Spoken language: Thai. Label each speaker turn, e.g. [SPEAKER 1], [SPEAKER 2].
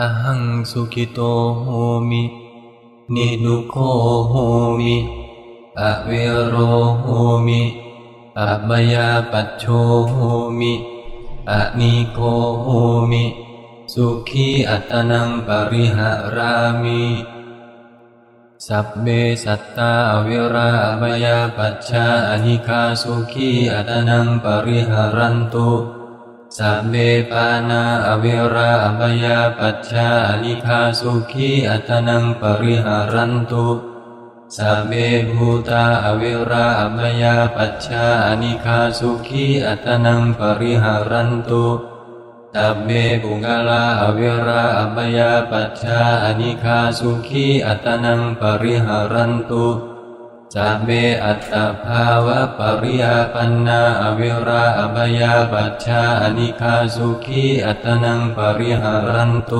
[SPEAKER 1] อหังสุขิโตโหมิ นิดุโคโหมิอเวโรโหมิอัปมยาปัจโชโหมิอนิโคโหมิ สุขีอัตนังปริหารามิ สัพเบสัตตาเวราอภยาปัชชาอนิคาสุขีอัตนังปริหารันตุ สัพเบปานาอเวราอภยาปัชชานิคาสุขีอัตนังปริหารันตุสัพเบภูตาอเวราอภยาปัชชานิคาสุขีอัตนังปริหารันตุตับเบปุกาลาอเวราอัปยาปัชชานิคาสุขีอัตนังปริหารันตุ จเบอัตภาวะปริยาปันนาอเวราอัปยาปัชชาอนิคาสุขีอัตนังปริหารันตุ